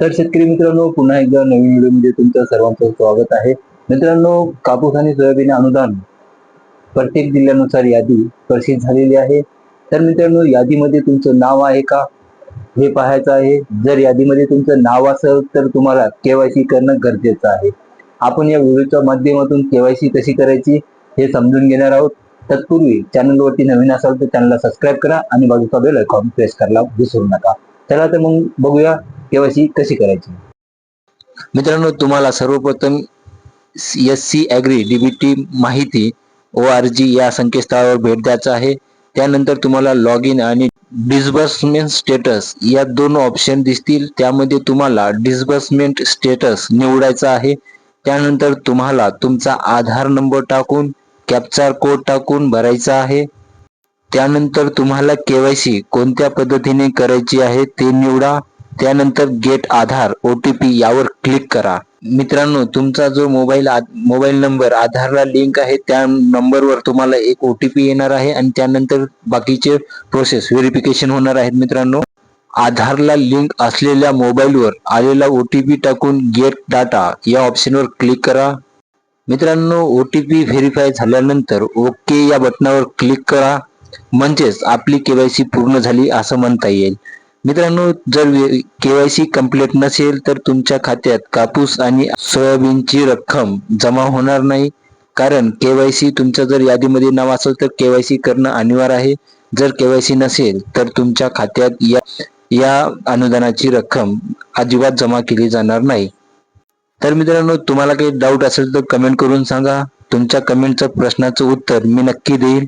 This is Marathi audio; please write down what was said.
तर शेतकरी मित्रांनो पुन्हा एकदा नवीन व्हिडिओमध्ये तुमचं सर्वांचं स्वागत आहे. मित्रांनो कापूस आणि सोयाबीन अनुदान प्रत्येक जिल्ह्यानुसार यादी प्रसिद्ध झालेली आहे. तर मित्रांनो यादीमध्ये तुमचं नाव आहे का? हे पाहायचं आहे. जर यादीमध्ये तुमचं नाव असेल तर तुम्हाला केवायसी करणं गरजेचं आहे. आपण या व्हिडिओच्या माध्यमातून केवायसी कशी करायची हे समजून घेणार आहोत. तत्पूर्वी चॅनलवरती नवीन असाल तर चॅनलला सबस्क्राईब करा आणि बाजूचा बेल आयकॉन प्रेस करायला विसरू नका. चला तर मग बघूया केवायसी कशी करायची? मित्रांनो तुम्हाला सर्वप्रथम एस सी ॲग्री डीबीटी माहिती ओ आर जी या संकेतस्थळावर भेट द्यायचं आहे. त्यानंतर तुम्हाला लॉग इन आणि डिस्बर्समेंट स्टेटस या दोन ऑप्शन दिसतील. त्यामध्ये तुम्हाला डिस्बर्समेंट स्टेटस निवडायचा आहे. त्यानंतर तुम्हाला तुमचा आधार नंबर टाकून कॅप्चर कोड टाकून भरायचा आहे. त्यानंतर तुम्हाला केवायसी कोणत्या पद्धतीने करायची आहे ते निवडा. त्यानंतर get Aadhaar O T P यावर क्लिक करा. मित्रांनो तुमचा जो मोबाईल मोबाईल नंबर आधारला लिंक आहे त्या नंबरवर तुम्हाला एक ओ टी पी येणार आहे आणि त्यानंतर बाकीचे प्रोसेस व्हेरिफिकेशन होणार आहेत मित्रांनो. आधारला लिंक असलेल्या मोबाईलवर आलेला ओ टी पी टाकून गेट डाटा या ऑप्शनवर क्लिक करा. मित्रांनो ओ टी पी व्हेरीफाय झाल्यानंतर ओके या बटनावर क्लिक करा. म्हणजेच आपली केवायसी पूर्ण झाली असं म्हणता येईल. मित्रांनो जर केवायसी कंप्लीट नसेल तर तुमच्या खात्यात कापूस आणि सोयाबीनची रक्कम जमा होणार नाही. कारण केवायसी तुमच्या जर यादीमध्ये नाव असेल तर केवायसी करणं अनिवार्य आहे. जर केवायसी नसेल तर तुमच्या खात्यात या या अनुदानाची रक्कम अजिबात जमा केली जाणार नाही. तर मित्रांनो तुम्हाला काही डाऊट असेल तर कमेंट करून सांगा. तुमच्या कमेंटचं प्रश्नाचं उत्तर मी नक्की देईल.